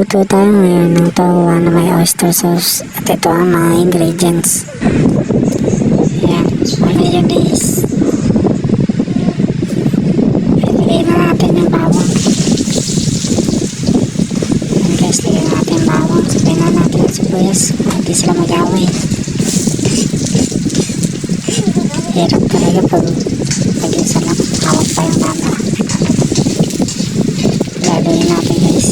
Magluluto tayo ngayon ng towa na may oyster sauce at ito ang mga ingredients. Ayan, mayonnaise. Ilagay na natin yung bawang. Ayan guys, lagyan natin yung bawang. Sabihin na natin yung sibuyas hindi sila mag-away. Hirap talaga pag isa lang hawak pa yung mama. Gagawin natin guys.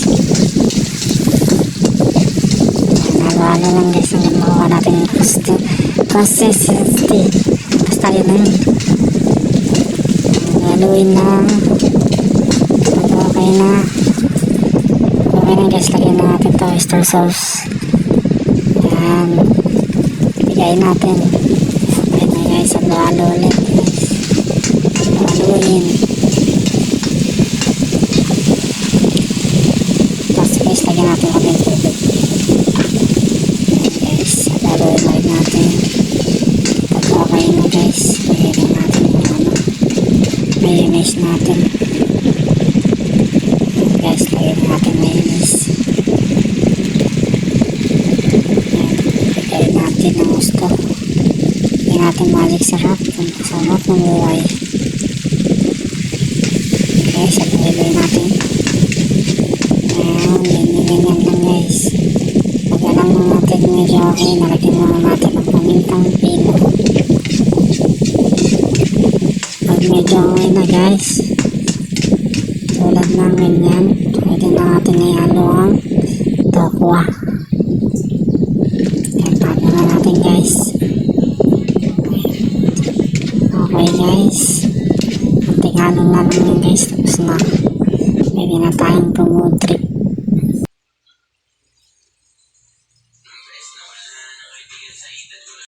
Halo-halo lang guys hanggang makuha natin yung consi- consistency. Basta yun na. Haluin lang. Okay na. Okay na guys, lagyan na natin to oyster sauce. Yan. Bigay natin. Okay na guys, halo-halo ulit guys. Haluin. Tapos guys, lagyan natin kami ng tubig. Ayan guys, haluin ulit natin. Pag okay na guys, lagyan na natin yung ano, mayonnaise natin. Guys, lagyan natin mayonnaise. Lagyan natin ng gusto. Lagyan natin magic sarap. Ang sarap ng buhay. Guys, haluin natin. Ayan, ganyan-ganyan lang guys. Pag alam na natin medyo okay, nalagyan na natin ang pamintang pino. Pag medyo okay na guys, tulad ng ganyan, pwede na natin ihalo ang tokwa. Paano na natin guys. Okay guys. Kunting halo na lang yun guys, tapos na. Pwede na tayong pumudrip.